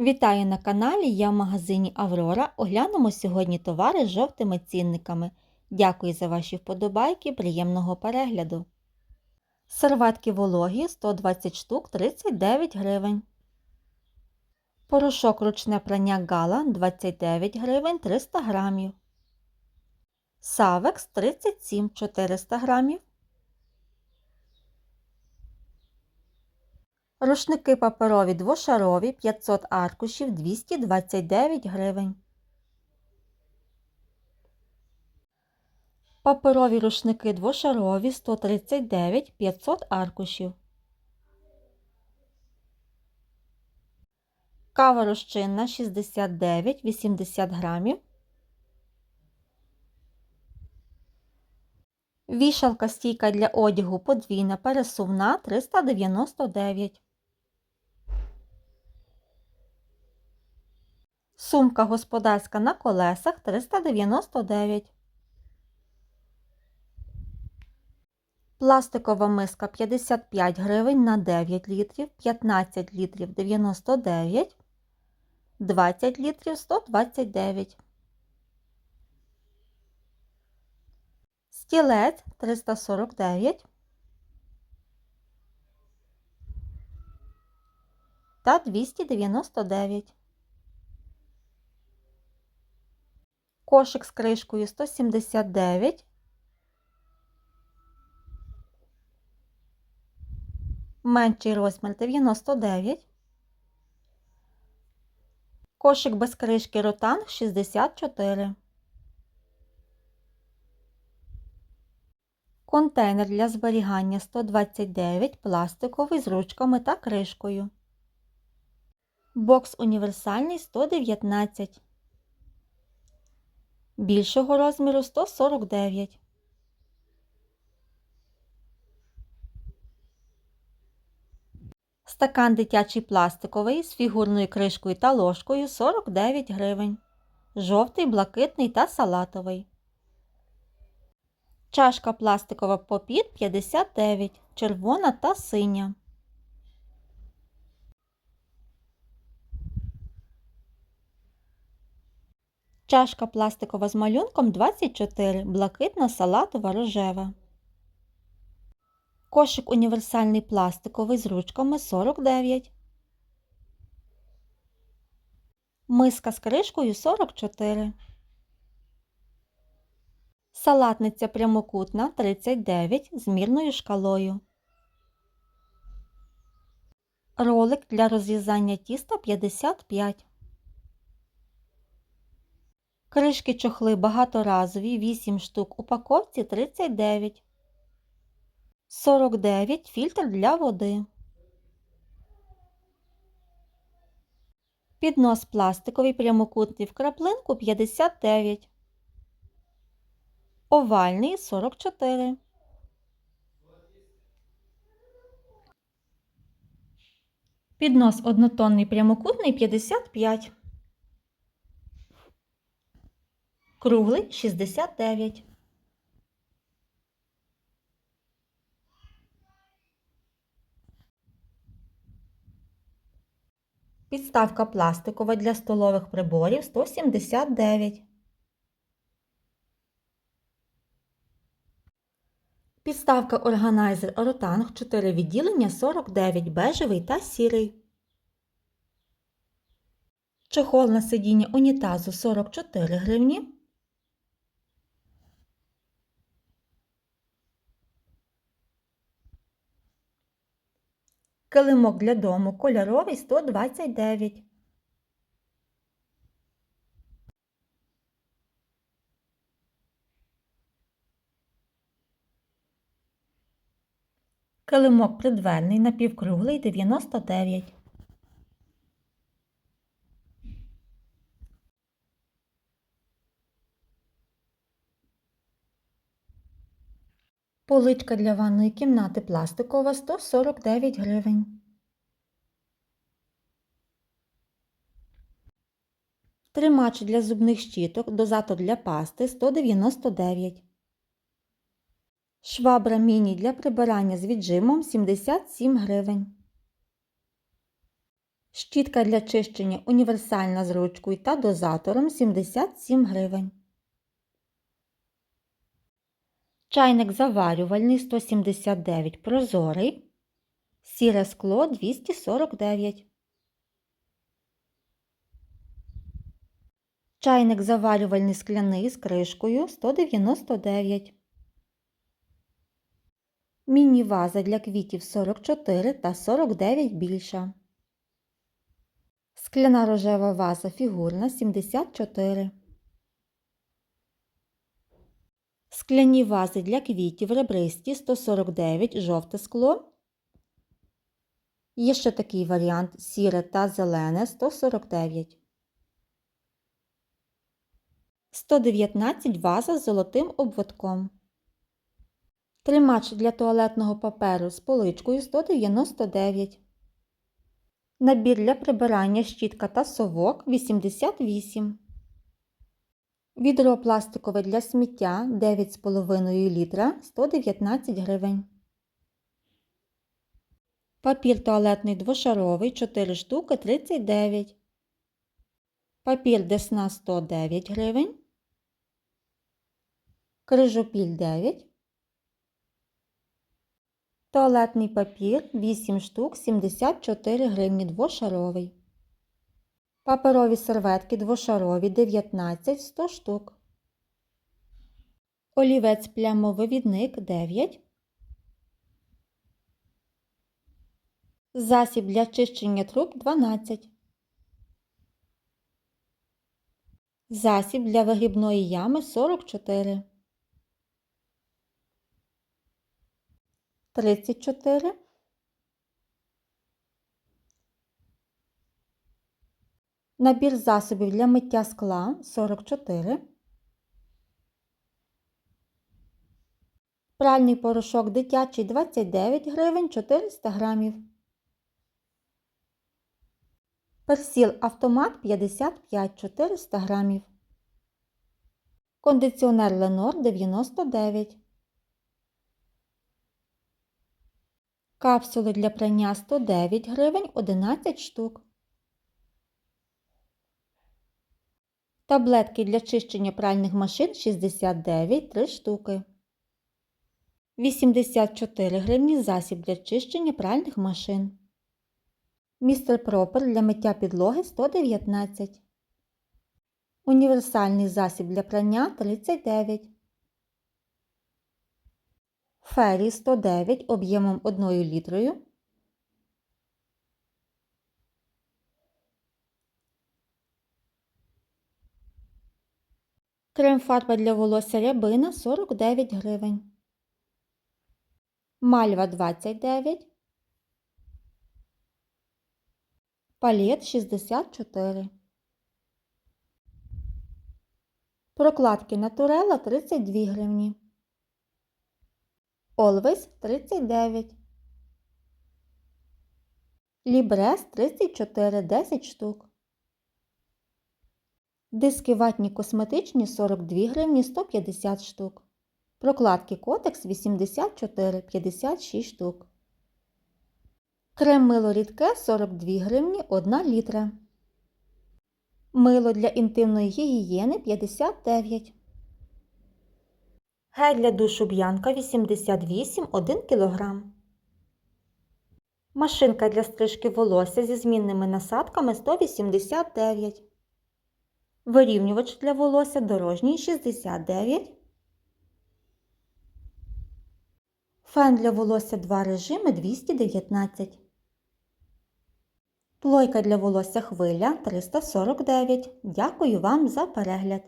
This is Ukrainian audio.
Вітаю на каналі. Я в магазині Аврора. Оглянемо сьогодні товари з жовтими цінниками. Дякую за ваші вподобайки, приємного перегляду. Серветки вологі 120 штук 39 гривень. Порошок ручне прання Гала 29 гривень 300 грамів. Савекс 37 400 грамів. Рушники паперові двошарові 500 аркушів 229 гривень. Паперові рушники двошарові 139 500 аркушів. Кава розчинна 69 80 грамів. Вішалка стійка для одягу подвійна пересувна 399. Сумка господарська на колесах 399. Пластикова миска 55 гривень на 9 літрів, 15 літрів 99, 20 літрів 129. Стілець 349 та 299. Кошик з кришкою 179. Менший розмір 99. Кошик без кришки ротанг 64. Контейнер для зберігання 129 пластиковий з ручками та кришкою. Бокс універсальний 119. Більшого розміру 149. Стакан дитячий пластиковий з фігурною кришкою та ложкою 49 гривень. Жовтий, блакитний та салатовий. Чашка пластикова попід 59, червона та синя. Чашка пластикова з малюнком 24, блакитна, салатова, рожева. Кошик універсальний пластиковий з ручками 49. Миска з кришкою 44. Салатниця прямокутна 39 з мірною шкалою. Ролик для розрізання тіста 55. Кришки чохли багаторазові 8 штук упаковці 39. 49 фільтр для води. Піднос пластиковий прямокутний в краплинку 59. Овальний 44. Піднос однотонний прямокутний 55. Круглий 69. Підставка пластикова для столових приборів 179. Підставка органайзер Ротанг 4 відділення 49 бежевий та сірий. Чохол на сидіння унітазу 44 гривні. Килимок для дому кольоровий 129. Килимок придверний напівкруглий 99. Поличка для ванної кімнати пластикова 149 гривень. Тримач для зубних щіток, дозатор для пасти 199. Швабра міні для прибирання з віджимом 77 гривень. Щітка для чищення універсальна з ручкою та дозатором 77 гривень. Чайник заварювальний 179 прозорий. Сіре скло 249. Чайник заварювальний скляний з кришкою 199. Міні-ваза для квітів 44 та 49 більша. Скляна рожева ваза фігурна 74. Скляні вази для квітів ребристі 149 жовте скло. Є ще такий варіант сіре та зелене 149. 119 ваза з золотим обводком. Тримач для туалетного паперу з поличкою 199. Набір для прибирання щітка та совок 88. Відро пластикове для сміття 9,5 літра 119 гривень. Папір туалетний двошаровий 4 штуки 39. Папір десна 109 гривень. Крижопіль 9. Туалетний папір 8 штук 74 гривні двошаровий. Паперові серветки двошарові 19 100 штук. Олівець плямовивідник 9. Засіб для чищення труб 12. Засіб для вигрібної ями 44. 34. Набір засобів для миття скла 44. Пральний порошок дитячий 29 гривень 400 грамів. Персіл автомат 55 400 грамів. Кондиціонер Ленор 99. Капсули для прання 109 гривень 11 штук. Таблетки для чищення пральних машин 69 3 штуки. 84 гривні засіб для чищення пральних машин. Містер Пропер для миття підлоги 119. Універсальний засіб для прання 39. Фері 109 об'ємом 1 літрою. Крем-фарба для волосся рябина 49 гривень. Мальва 29. Палет 64. Прокладки Натурела 32 гривні. Always 39. Лібрес 34 10 штук. Диски ватні косметичні 42 гривні 150 штук. Прокладки Котекс 84 56 штук. Крем мило рідке 42 гривні 1 літра. Мило для інтимної гігієни 59. Гель для душу б'янка 88 1 кг. Машинка для стрижки волосся зі змінними насадками 189. Вирівнювач для волосся дорожній 69. Фен для волосся 2 режими 219. Плойка для волосся хвиля 349. Дякую вам за перегляд!